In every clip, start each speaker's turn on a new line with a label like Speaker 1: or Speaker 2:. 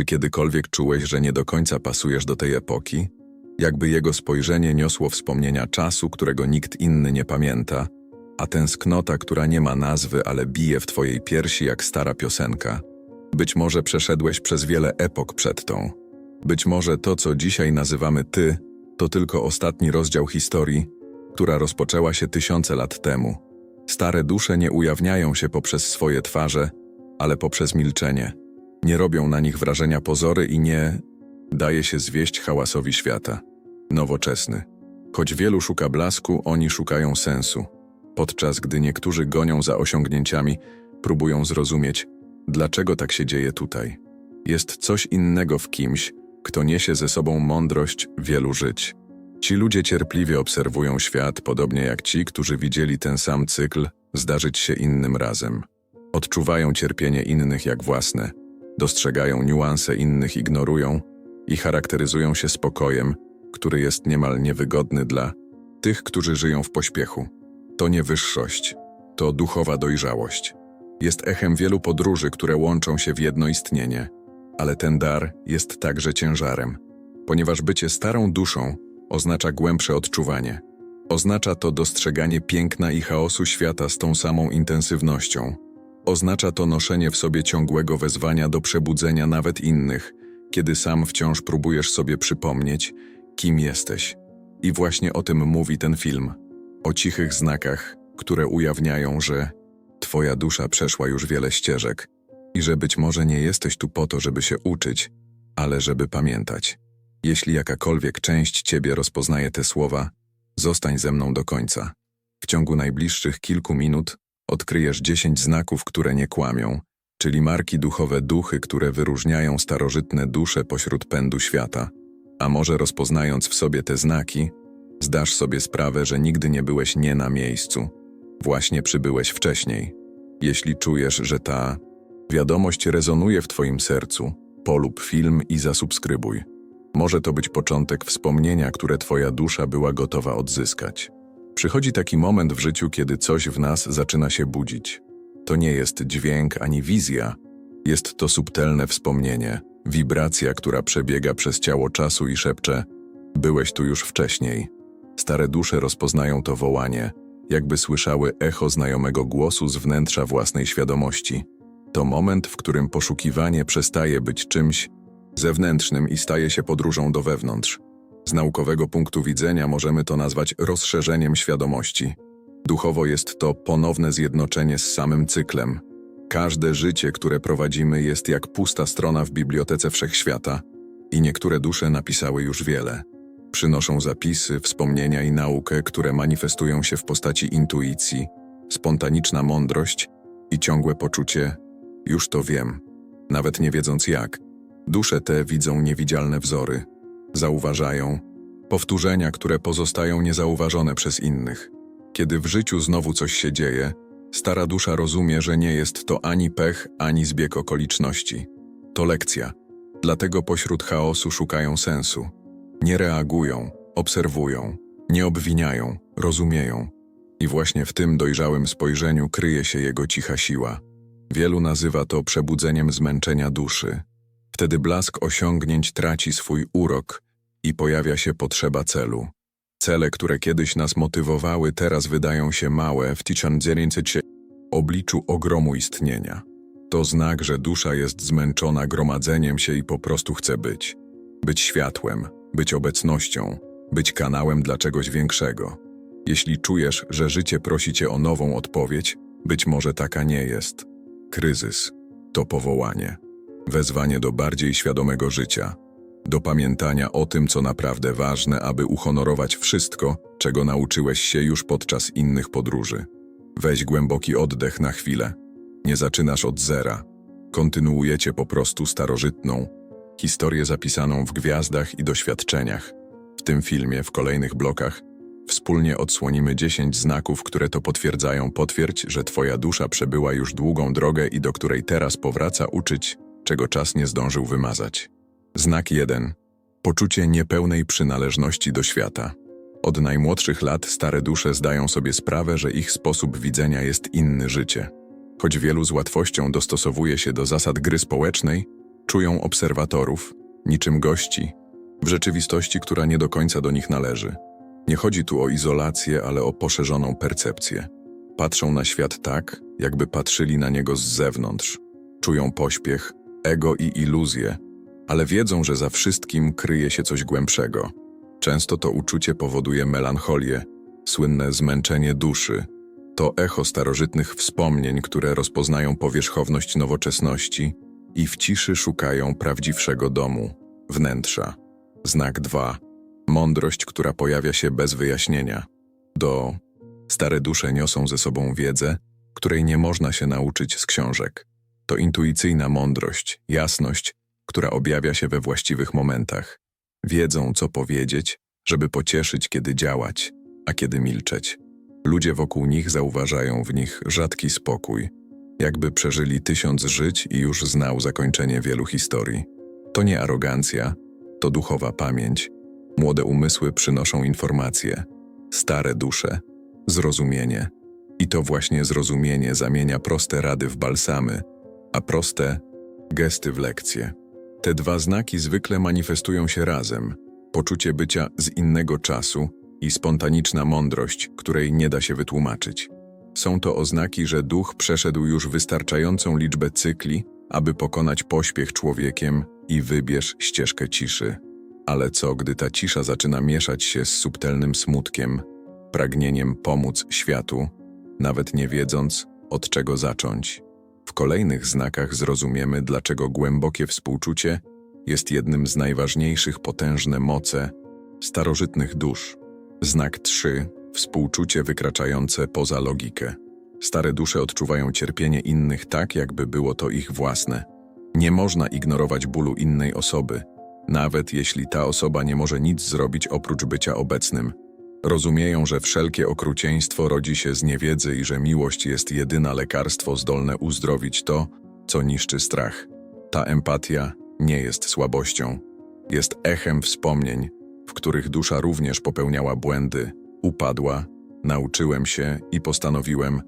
Speaker 1: Czy kiedykolwiek czułeś, że nie do końca pasujesz do tej epoki? Jakby jego spojrzenie niosło wspomnienia czasu, którego nikt inny nie pamięta, a tęsknota, która nie ma nazwy, ale bije w twojej piersi jak stara piosenka. Być może przeszedłeś przez wiele epok przed tą. Być może to, co dzisiaj nazywamy ty, to tylko ostatni rozdział historii, która rozpoczęła się tysiące lat temu. Stare dusze nie ujawniają się poprzez swoje twarze, ale poprzez milczenie. Nie robią na nich wrażenia pozory i nie daje się zwieść hałasowi świata. Nowoczesny. Choć wielu szuka blasku, oni szukają sensu. Podczas gdy niektórzy gonią za osiągnięciami, próbują zrozumieć, dlaczego tak się dzieje tutaj. Jest coś innego w kimś, kto niesie ze sobą mądrość wielu żyć. Ci ludzie cierpliwie obserwują świat, podobnie jak ci, którzy widzieli ten sam cykl zdarzyć się innym razem. Odczuwają cierpienie innych jak własne, dostrzegają niuanse innych, ignorują i charakteryzują się spokojem, który jest niemal niewygodny dla tych, którzy żyją w pośpiechu. To nie wyższość, to duchowa dojrzałość. Jest echem wielu podróży, które łączą się w jedno istnienie, ale ten dar jest także ciężarem, ponieważ bycie starą duszą oznacza głębsze odczuwanie. Oznacza to dostrzeganie piękna i chaosu świata z tą samą intensywnością. Oznacza to noszenie w sobie ciągłego wezwania do przebudzenia nawet innych, kiedy sam wciąż próbujesz sobie przypomnieć, kim jesteś. I właśnie o tym mówi ten film. O cichych znakach, które ujawniają, że Twoja dusza przeszła już wiele ścieżek i że być może nie jesteś tu po to, żeby się uczyć, ale żeby pamiętać. Jeśli jakakolwiek część Ciebie rozpoznaje te słowa, zostań ze mną do końca. W ciągu najbliższych kilku minut odkryjesz dziesięć znaków, które nie kłamią, czyli marki duchowe duchy, które wyróżniają starożytne dusze pośród pędu świata. A może rozpoznając w sobie te znaki, zdasz sobie sprawę, że nigdy nie byłeś nie na miejscu. Właśnie przybyłeś wcześniej. Jeśli czujesz, że ta wiadomość rezonuje w Twoim sercu, polub film i zasubskrybuj. Może to być początek wspomnienia, które Twoja dusza była gotowa odzyskać. Przychodzi taki moment w życiu, kiedy coś w nas zaczyna się budzić. To nie jest dźwięk ani wizja, jest to subtelne wspomnienie, wibracja, która przebiega przez ciało czasu i szepcze: Byłeś tu już wcześniej. Stare dusze rozpoznają to wołanie, jakby słyszały echo znajomego głosu z wnętrza własnej świadomości. To moment, w którym poszukiwanie przestaje być czymś zewnętrznym i staje się podróżą do wewnątrz. Z naukowego punktu widzenia możemy to nazwać rozszerzeniem świadomości. Duchowo jest to ponowne zjednoczenie z samym cyklem. Każde życie, które prowadzimy, jest jak pusta strona w bibliotece wszechświata i niektóre dusze napisały już wiele. Przynoszą zapisy, wspomnienia i naukę, które manifestują się w postaci intuicji, spontaniczna mądrość i ciągłe poczucie już to wiem, nawet nie wiedząc jak. Dusze te widzą niewidzialne wzory, zauważają powtórzenia, które pozostają niezauważone przez innych. Kiedy w życiu znowu coś się dzieje, stara dusza rozumie, że nie jest to ani pech, ani zbieg okoliczności. To lekcja. Dlatego pośród chaosu szukają sensu. Nie reagują, obserwują, nie obwiniają, rozumieją. I właśnie w tym dojrzałym spojrzeniu kryje się jego cicha siła. Wielu nazywa to przebudzeniem zmęczenia duszy. Wtedy blask osiągnięć traci swój urok i pojawia się potrzeba celu. Cele, które kiedyś nas motywowały, teraz wydają się małe w 1900 obliczu ogromu istnienia. To znak, że dusza jest zmęczona gromadzeniem się i po prostu chce być. Być światłem, być obecnością, być kanałem dla czegoś większego. Jeśli czujesz, że życie prosi cię o nową odpowiedź, być może taka nie jest. Kryzys to powołanie, wezwanie do bardziej świadomego życia, do pamiętania o tym, co naprawdę ważne, aby uhonorować wszystko, czego nauczyłeś się już podczas innych podróży. Weź głęboki oddech na chwilę. Nie zaczynasz od zera. Kontynuujecie po prostu starożytną, historię zapisaną w gwiazdach i doświadczeniach. W tym filmie, w kolejnych blokach, wspólnie odsłonimy 10 znaków, które to potwierdzają. Potwierdź, że Twoja dusza przebyła już długą drogę i do której teraz powraca uczyć, czego czas nie zdążył wymazać. Znak 1. Poczucie niepełnej przynależności do świata. Od najmłodszych lat stare dusze zdają sobie sprawę, że ich sposób widzenia jest inny życie. Choć wielu z łatwością dostosowuje się do zasad gry społecznej, Czują obserwatorów, niczym gości, w rzeczywistości, która nie do końca do nich należy. Nie chodzi tu o izolację, ale o poszerzoną percepcję. Patrzą na świat tak, jakby patrzyli na niego z zewnątrz. Czują pośpiech, ego i iluzję, ale wiedzą, że za wszystkim kryje się coś głębszego. Często to uczucie powoduje melancholię, słynne zmęczenie duszy. To echo starożytnych wspomnień, które rozpoznają powierzchowność nowoczesności i w ciszy szukają prawdziwszego domu, wnętrza. Znak 2. Mądrość, która pojawia się bez wyjaśnienia. Do stare dusze niosą ze sobą wiedzę, której nie można się nauczyć z książek. To intuicyjna mądrość, jasność, która objawia się we właściwych momentach. Wiedzą, co powiedzieć, żeby pocieszyć, kiedy działać, a kiedy milczeć. Ludzie wokół nich zauważają w nich rzadki spokój, jakby przeżyli tysiąc żyć i już znał zakończenie wielu historii. To nie arogancja, to duchowa pamięć. Młode umysły przynoszą informacje, stare dusze, zrozumienie. I to właśnie zrozumienie zamienia proste rady w balsamy, a proste gesty w lekcje. Te dwa znaki zwykle manifestują się razem: poczucie bycia z innego czasu i spontaniczna mądrość, której nie da się wytłumaczyć. Są to oznaki, że duch przeszedł już wystarczającą liczbę cykli, aby pokonać pośpiech człowiekiem i wybierz ścieżkę ciszy. Ale co, gdy ta cisza zaczyna mieszać się z subtelnym smutkiem, pragnieniem pomóc światu, nawet nie wiedząc, od czego zacząć? W kolejnych znakach zrozumiemy, dlaczego głębokie współczucie jest jednym z najważniejszych potężne moce starożytnych dusz. Znak 3. Współczucie wykraczające poza logikę. Stare dusze odczuwają cierpienie innych tak, jakby było to ich własne. Nie można ignorować bólu innej osoby, nawet jeśli ta osoba nie może nic zrobić oprócz bycia obecnym. Rozumieją, że wszelkie okrucieństwo rodzi się z niewiedzy i że miłość jest jedyna lekarstwo zdolne uzdrowić to, co niszczy strach. Ta empatia nie jest słabością, jest echem wspomnień, w których dusza również popełniała błędy, upadła, nauczyłem się i postanowiłem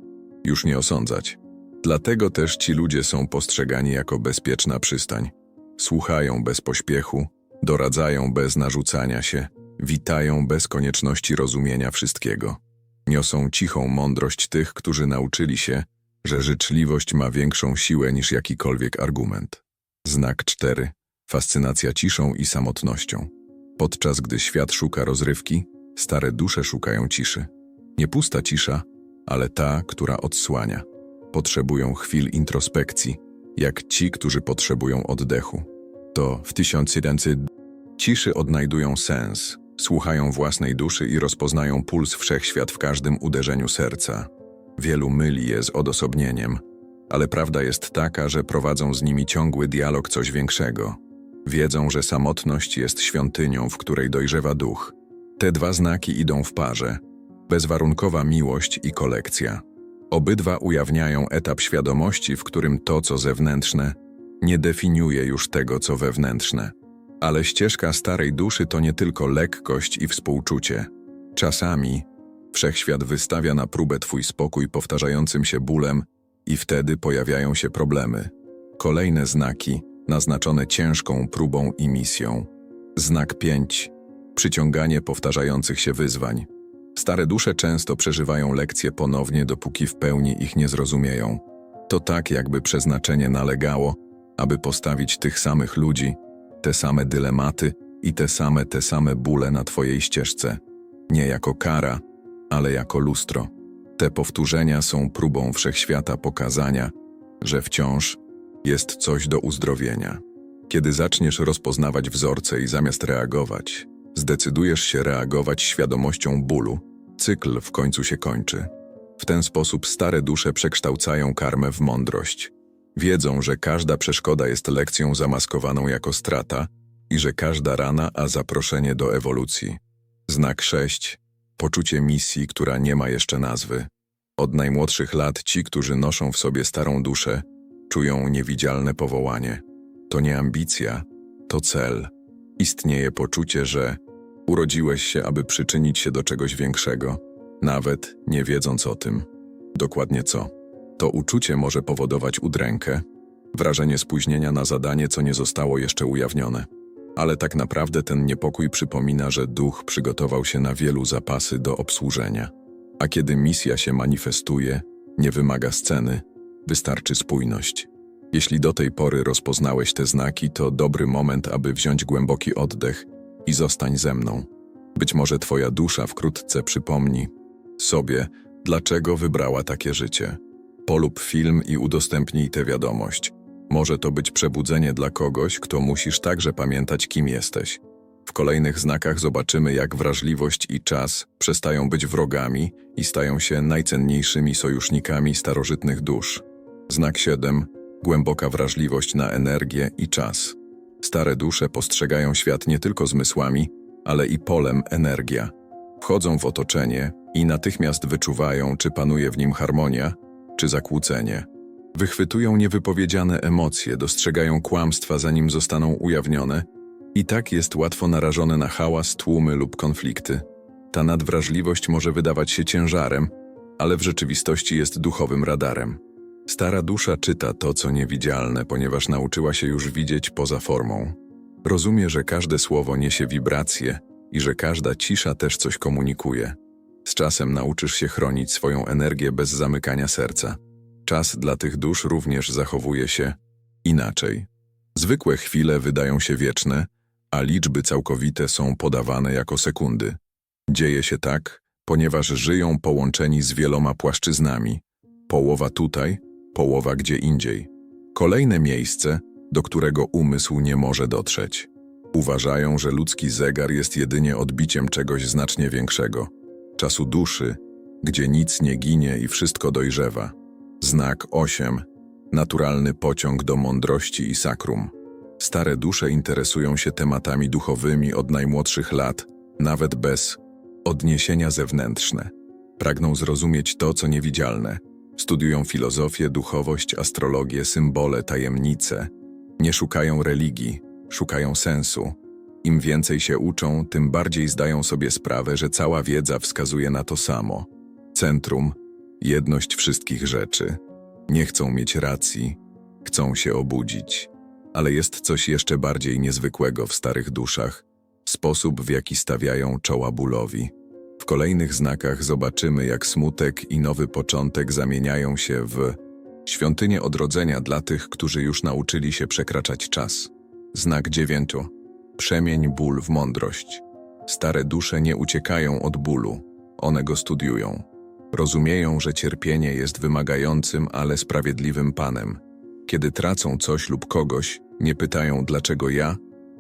Speaker 1: już nie osądzać. Dlatego też ci ludzie są postrzegani jako bezpieczna przystań. Słuchają bez pośpiechu, doradzają bez narzucania się, witają bez konieczności rozumienia wszystkiego. Niosą cichą mądrość tych, którzy nauczyli się, że życzliwość ma większą siłę niż jakikolwiek argument. Znak 4. Fascynacja ciszą i samotnością. Podczas gdy świat szuka rozrywki, stare dusze szukają ciszy. Nie pusta cisza, ale ta, która odsłania. Potrzebują chwil introspekcji, jak ci, którzy potrzebują oddechu. To w 1700 ciszy odnajdują sens, słuchają własnej duszy i rozpoznają puls wszechświat w każdym uderzeniu serca. Wielu myli je z odosobnieniem, ale prawda jest taka, że prowadzą z nimi ciągły dialog coś większego. Wiedzą, że samotność jest świątynią, w której dojrzewa duch. Te dwa znaki idą w parze. Bezwarunkowa miłość i kolekcja. Obydwa ujawniają etap świadomości, w którym to, co zewnętrzne, nie definiuje już tego, co wewnętrzne. Ale ścieżka starej duszy to nie tylko lekkość i współczucie. Czasami wszechświat wystawia na próbę twój spokój powtarzającym się bólem i wtedy pojawiają się problemy. Kolejne znaki, naznaczone ciężką próbą i misją. Znak 5. Przyciąganie powtarzających się wyzwań. Stare dusze często przeżywają lekcje ponownie, dopóki w pełni ich nie zrozumieją. To tak, jakby przeznaczenie nalegało, aby postawić tych samych ludzi, te same dylematy i te same, te same bóle na Twojej ścieżce. Nie jako kara, ale jako lustro. Te powtórzenia są próbą wszechświata pokazania, że wciąż jest coś do uzdrowienia. Kiedy zaczniesz rozpoznawać wzorce i zamiast reagować, zdecydujesz się reagować świadomością bólu, cykl w końcu się kończy. W ten sposób stare dusze przekształcają karmę w mądrość. Wiedzą, że każda przeszkoda jest lekcją zamaskowaną jako strata i że każda rana a zaproszenie do ewolucji. Znak 6. Poczucie misji, która nie ma jeszcze nazwy. Od najmłodszych lat ci, którzy noszą w sobie starą duszę, czują niewidzialne powołanie. To nie ambicja, to cel. Istnieje poczucie, że urodziłeś się, aby przyczynić się do czegoś większego, nawet nie wiedząc o tym. Dokładnie co. To uczucie może powodować udrękę, Wrażenie spóźnienia na zadanie, co nie zostało jeszcze ujawnione. Ale tak naprawdę ten niepokój przypomina, że duch przygotował się na wielu zapasy do obsłużenia. A kiedy misja się manifestuje, nie wymaga sceny, wystarczy spójność. Jeśli do tej pory rozpoznałeś te znaki, to dobry moment, aby wziąć głęboki oddech i zostań ze mną. Być może twoja dusza wkrótce przypomni sobie, dlaczego wybrała takie życie. Polub film i udostępnij tę wiadomość. Może to być przebudzenie dla kogoś, kto musisz także pamiętać, kim jesteś. W kolejnych znakach zobaczymy, jak wrażliwość i czas przestają być wrogami i stają się najcenniejszymi sojusznikami starożytnych dusz. Znak 7. Głęboka wrażliwość na energię i czas. Stare dusze postrzegają świat nie tylko zmysłami, ale i polem energia. Wchodzą w otoczenie i natychmiast wyczuwają, czy panuje w nim harmonia, czy zakłócenie. Wychwytują niewypowiedziane emocje, dostrzegają kłamstwa, zanim zostaną ujawnione, i tak jest łatwo narażone na hałas, tłumy lub konflikty. Ta nadwrażliwość może wydawać się ciężarem, ale w rzeczywistości jest duchowym radarem. Stara dusza czyta to, co niewidzialne, ponieważ nauczyła się już widzieć poza formą. Rozumie, że każde słowo niesie wibracje i że każda cisza też coś komunikuje. Z czasem nauczysz się chronić swoją energię bez zamykania serca. Czas dla tych dusz również zachowuje się inaczej. Zwykłe chwile wydają się wieczne, a liczby całkowite są podawane jako sekundy. Dzieje się tak, ponieważ żyją połączeni z wieloma płaszczyznami. Połowa tutaj, połowa gdzie indziej. Kolejne miejsce, do którego umysł nie może dotrzeć. Uważają, że ludzki zegar jest jedynie odbiciem czegoś znacznie większego czasu duszy, gdzie nic nie ginie i wszystko dojrzewa. Znak 8. Naturalny pociąg do mądrości i sakrum. Stare dusze interesują się tematami duchowymi od najmłodszych lat, nawet bez odniesienia zewnętrzne. Pragną zrozumieć to, co niewidzialne. Studiują filozofię, duchowość, astrologię, symbole, tajemnice. Nie szukają religii, szukają sensu. Im więcej się uczą, tym bardziej zdają sobie sprawę, że cała wiedza wskazuje na to samo. Centrum, jedność wszystkich rzeczy. Nie chcą mieć racji, chcą się obudzić. Ale jest coś jeszcze bardziej niezwykłego w starych duszach sposób, w jaki stawiają czoła bólowi. W kolejnych znakach zobaczymy, jak smutek i nowy początek zamieniają się w świątynię odrodzenia dla tych, którzy już nauczyli się przekraczać czas. Znak dziewięciu. Przemień ból w mądrość. Stare dusze nie uciekają od bólu, one go studiują. Rozumieją, że cierpienie jest wymagającym, ale sprawiedliwym panem. Kiedy tracą coś lub kogoś, nie pytają dlaczego ja,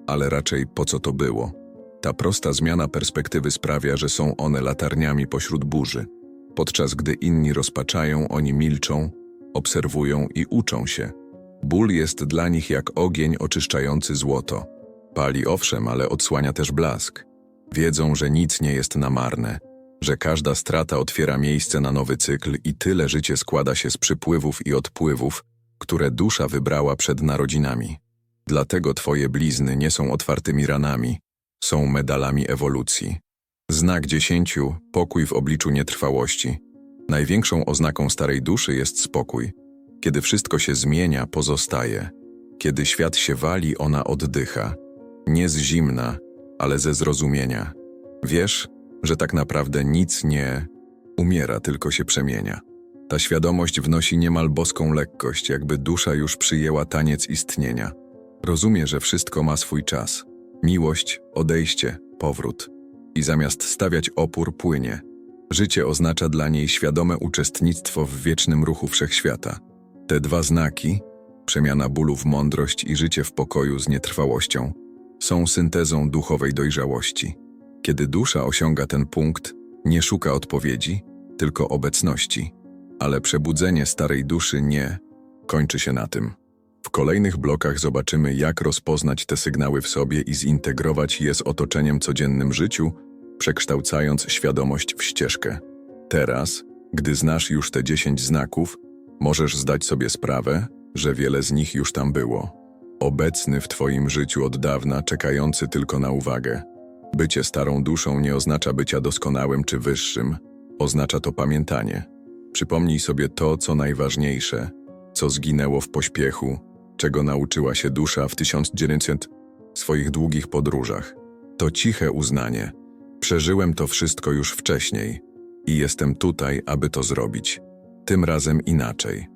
Speaker 1: ale raczej po co to było. Ta prosta zmiana perspektywy sprawia, że są one latarniami pośród burzy. Podczas gdy inni rozpaczają, oni milczą, obserwują i uczą się. Ból jest dla nich jak ogień oczyszczający złoto. Pali owszem, ale odsłania też blask. Wiedzą, że nic nie jest na marne, że każda strata otwiera miejsce na nowy cykl i tyle życie składa się z przypływów i odpływów, które dusza wybrała przed narodzinami. Dlatego twoje blizny nie są otwartymi ranami, są medalami ewolucji. Znak dziesięciu, pokój w obliczu nietrwałości. Największą oznaką starej duszy jest spokój. Kiedy wszystko się zmienia, pozostaje. Kiedy świat się wali, ona oddycha. Nie z zimna, ale ze zrozumienia. Wiesz, że tak naprawdę nic nie umiera, tylko się przemienia. Ta świadomość wnosi niemal boską lekkość, jakby dusza już przyjęła taniec istnienia. Rozumie, że wszystko ma swój czas. Miłość, odejście, powrót. I zamiast stawiać opór, płynie. Życie oznacza dla niej świadome uczestnictwo w wiecznym ruchu wszechświata. Te dwa znaki, przemiana bólu w mądrość i życie w pokoju z nietrwałością, są syntezą duchowej dojrzałości. Kiedy dusza osiąga ten punkt, nie szuka odpowiedzi, tylko obecności. Ale przebudzenie starej duszy nie kończy się na tym. W kolejnych blokach zobaczymy, jak rozpoznać te sygnały w sobie i zintegrować je z otoczeniem codziennym życiu, przekształcając świadomość w ścieżkę. Teraz, gdy znasz już te 10 znaków, możesz zdać sobie sprawę, że wiele z nich już tam było. Obecny w Twoim życiu od dawna, czekający tylko na uwagę. Bycie starą duszą nie oznacza bycia doskonałym czy wyższym, oznacza to pamiętanie. Przypomnij sobie to, co najważniejsze, co zginęło w pośpiechu, czego nauczyła się dusza w 1900 swoich długich podróżach. To ciche uznanie. Przeżyłem to wszystko już wcześniej i jestem tutaj, aby to zrobić. Tym razem inaczej.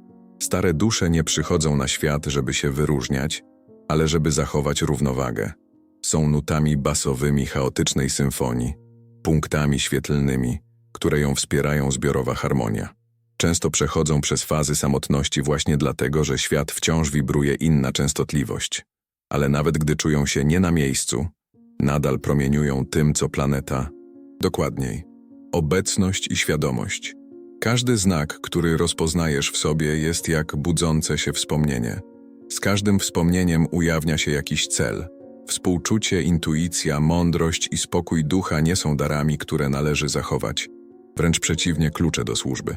Speaker 1: Stare dusze nie przychodzą na świat, żeby się wyróżniać, ale żeby zachować równowagę. Są nutami basowymi chaotycznej symfonii, punktami świetlnymi, które ją wspierają zbiorowa harmonia. Często przechodzą przez fazy samotności właśnie dlatego, że świat wciąż wibruje inna częstotliwość. Ale nawet gdy czują się nie na miejscu, nadal promieniują tym, co planeta. Dokładniej. Obecność i świadomość. Każdy znak, który rozpoznajesz w sobie, jest jak budzące się wspomnienie. Z każdym wspomnieniem ujawnia się jakiś cel. Współczucie, intuicja, mądrość i spokój ducha nie są darami, które należy zachować. Wręcz przeciwnie, klucze do służby.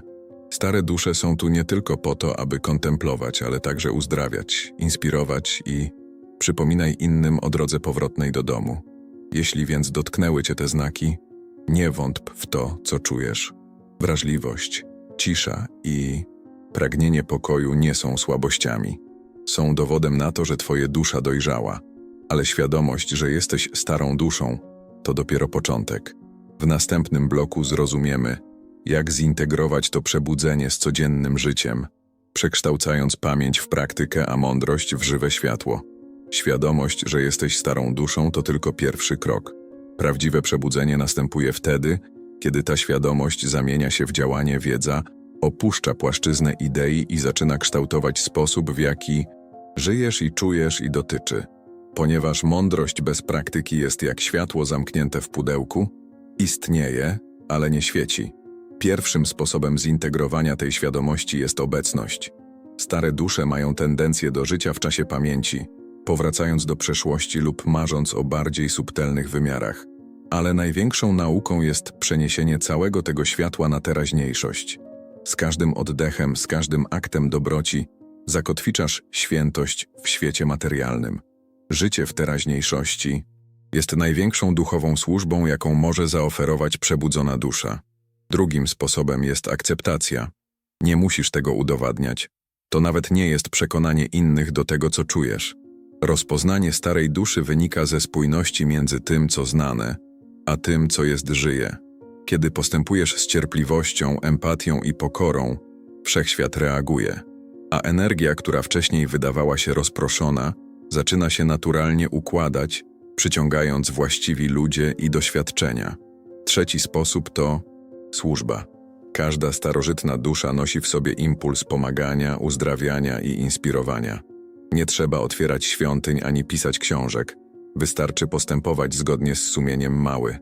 Speaker 1: Stare dusze są tu nie tylko po to, aby kontemplować, ale także uzdrawiać, inspirować i przypominaj innym o drodze powrotnej do domu. Jeśli więc dotknęły cię te znaki, nie wątp w to, co czujesz. Wrażliwość, cisza i pragnienie pokoju nie są słabościami. Są dowodem na to, że twoja dusza dojrzała, ale świadomość, że jesteś starą duszą, to dopiero początek. W następnym bloku zrozumiemy, jak zintegrować to przebudzenie z codziennym życiem, przekształcając pamięć w praktykę, a mądrość w żywe światło. Świadomość, że jesteś starą duszą, to tylko pierwszy krok. Prawdziwe przebudzenie następuje wtedy, kiedy ta świadomość zamienia się w działanie wiedza, opuszcza płaszczyznę idei i zaczyna kształtować sposób, w jaki żyjesz i czujesz i dotyczy. Ponieważ mądrość bez praktyki jest jak światło zamknięte w pudełku, istnieje, ale nie świeci. Pierwszym sposobem zintegrowania tej świadomości jest obecność. Stare dusze mają tendencję do życia w czasie pamięci, powracając do przeszłości lub marząc o bardziej subtelnych wymiarach. Ale największą nauką jest przeniesienie całego tego światła na teraźniejszość. Z każdym oddechem, z każdym aktem dobroci zakotwiczasz świętość w świecie materialnym. Życie w teraźniejszości jest największą duchową służbą, jaką może zaoferować przebudzona dusza. Drugim sposobem jest akceptacja. Nie musisz tego udowadniać. To nawet nie jest przekonanie innych do tego, co czujesz. Rozpoznanie starej duszy wynika ze spójności między tym, co znane, a tym, co jest żyje. Kiedy postępujesz z cierpliwością, empatią i pokorą, wszechświat reaguje, a energia, która wcześniej wydawała się rozproszona, zaczyna się naturalnie układać, przyciągając właściwi ludzie i doświadczenia. Trzeci sposób to służba. Każda starożytna dusza nosi w sobie impuls pomagania, uzdrawiania i inspirowania. Nie trzeba otwierać świątyń ani pisać książek. Wystarczy postępować zgodnie z sumieniem mały.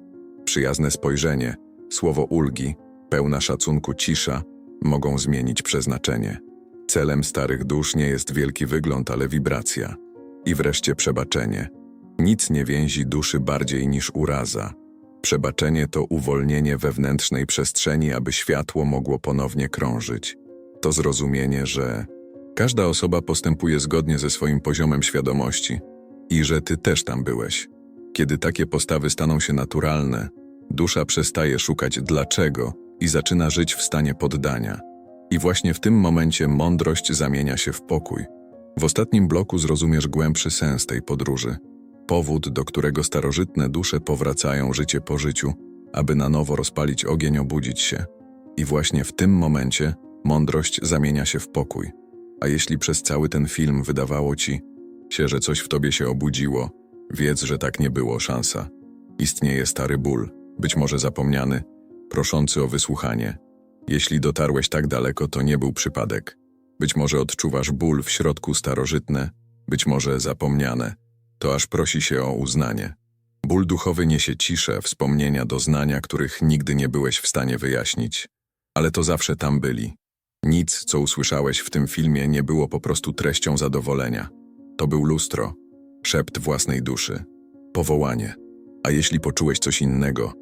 Speaker 1: Przyjazne spojrzenie, słowo ulgi, pełna szacunku cisza mogą zmienić przeznaczenie. Celem starych dusz nie jest wielki wygląd, ale wibracja. I wreszcie przebaczenie. Nic nie więzi duszy bardziej niż uraza. Przebaczenie to uwolnienie wewnętrznej przestrzeni, aby światło mogło ponownie krążyć. To zrozumienie, że każda osoba postępuje zgodnie ze swoim poziomem świadomości i że ty też tam byłeś. Kiedy takie postawy staną się naturalne, dusza przestaje szukać dlaczego i zaczyna żyć w stanie poddania. I właśnie w tym momencie mądrość zamienia się w pokój. W ostatnim bloku zrozumiesz głębszy sens tej podróży. Powód, do którego starożytne dusze powracają życie po życiu, aby na nowo rozpalić ogień, obudzić się. I właśnie w tym momencie mądrość zamienia się w pokój. A jeśli przez cały ten film wydawało ci się, że coś w tobie się obudziło, wiedz, że tak nie było szansa. Istnieje stary ból, być może zapomniany, proszący o wysłuchanie. Jeśli dotarłeś tak daleko, to nie był przypadek. Być może odczuwasz ból w środku starożytne, być może zapomniane. To aż prosi się o uznanie. Ból duchowy niesie ciszę, wspomnienia, doznania, których nigdy nie byłeś w stanie wyjaśnić. Ale to zawsze tam byli. Nic, co usłyszałeś w tym filmie, nie było po prostu treścią zadowolenia. To był lustro, szept własnej duszy, powołanie. A jeśli poczułeś coś innego,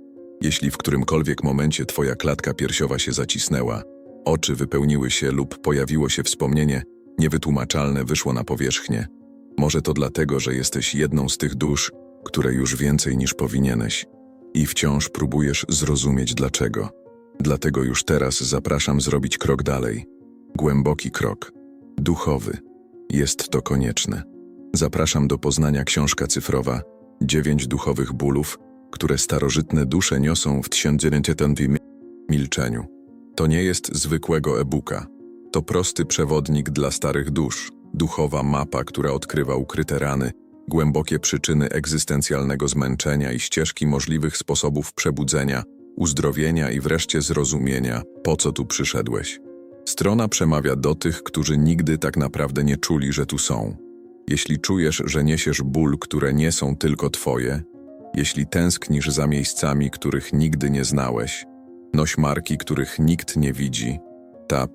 Speaker 1: jeśli w którymkolwiek momencie twoja klatka piersiowa się zacisnęła, oczy wypełniły się lub pojawiło się wspomnienie, niewytłumaczalne wyszło na powierzchnię, może to dlatego, że jesteś jedną z tych dusz, które już więcej niż powinieneś i wciąż próbujesz zrozumieć dlaczego. Dlatego już teraz zapraszam zrobić krok dalej. Głęboki krok, duchowy. Jest to konieczne. Zapraszam do poznania książka cyfrowa Dziewięć duchowych bólów, które starożytne dusze niosą w 1900 milczeniu. To nie jest zwykłego e-booka. To prosty przewodnik dla starych dusz, duchowa mapa, która odkrywa ukryte rany, głębokie przyczyny egzystencjalnego zmęczenia i ścieżki możliwych sposobów przebudzenia, uzdrowienia i wreszcie zrozumienia, po co tu przyszedłeś. Strona przemawia do tych, którzy nigdy tak naprawdę nie czuli, że tu są. Jeśli czujesz, że niesiesz ból, które nie są tylko twoje, jeśli tęsknisz za miejscami, których nigdy nie znałeś, noś marki, których nikt nie widzi, ta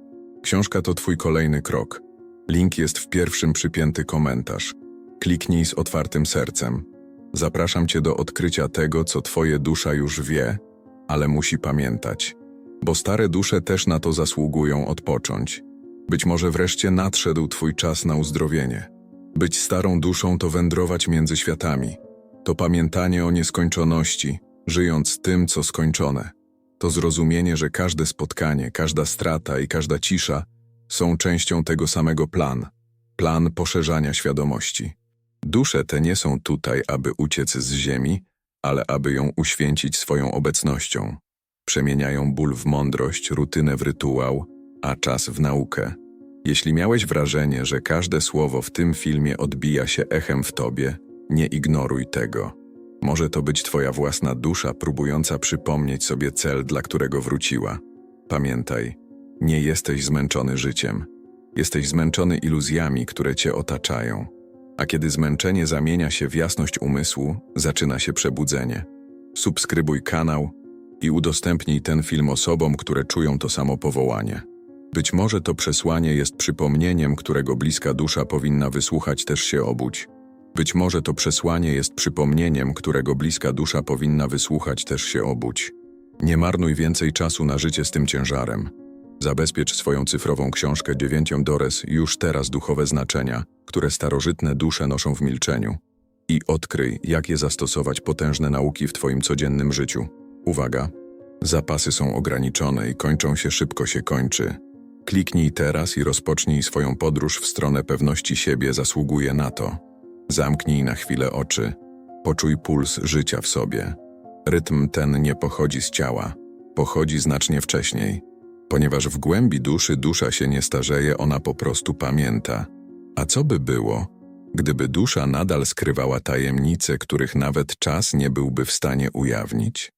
Speaker 1: książka to twój kolejny krok. Link jest w pierwszym przypięty komentarz. Kliknij z otwartym sercem. Zapraszam cię do odkrycia tego, co twoje dusza już wie, ale musi pamiętać. Bo stare dusze też na to zasługują odpocząć. Być może wreszcie nadszedł twój czas na uzdrowienie. Być starą duszą to wędrować między światami. To pamiętanie o nieskończoności, żyjąc tym, co skończone. To zrozumienie, że każde spotkanie, każda strata i każda cisza są częścią tego samego plan plan poszerzania świadomości. Dusze te nie są tutaj, aby uciec z ziemi, ale aby ją uświęcić swoją obecnością. Przemieniają ból w mądrość, rutynę w rytuał, a czas w naukę. Jeśli miałeś wrażenie, że każde słowo w tym filmie odbija się echem w tobie, nie ignoruj tego. Może to być twoja własna dusza próbująca przypomnieć sobie cel, dla którego wróciła. Pamiętaj, nie jesteś zmęczony życiem. Jesteś zmęczony iluzjami, które cię otaczają. A kiedy zmęczenie zamienia się w jasność umysłu, zaczyna się przebudzenie. Subskrybuj kanał i udostępnij ten film osobom, które czują to samo powołanie. Być może to przesłanie jest przypomnieniem, którego bliska dusza powinna wysłuchać też się obudź. Być może to przesłanie jest przypomnieniem, którego bliska dusza powinna wysłuchać też się obudź. Nie marnuj więcej czasu na życie z tym ciężarem. Zabezpiecz swoją cyfrową książkę dziewięcią Dores już teraz duchowe znaczenia, które starożytne dusze noszą w milczeniu. I odkryj, jak je zastosować potężne nauki w Twoim codziennym życiu. Uwaga! Zapasy są ograniczone i kończą się szybko się kończy. Kliknij teraz i rozpocznij swoją podróż w stronę pewności siebie zasługuje na to. Zamknij na chwilę oczy. Poczuj puls życia w sobie. Rytm ten nie pochodzi z ciała. Pochodzi znacznie wcześniej. Ponieważ w głębi duszy dusza się nie starzeje, ona po prostu pamięta. A co by było, gdyby dusza nadal skrywała tajemnice, których nawet czas nie byłby w stanie ujawnić?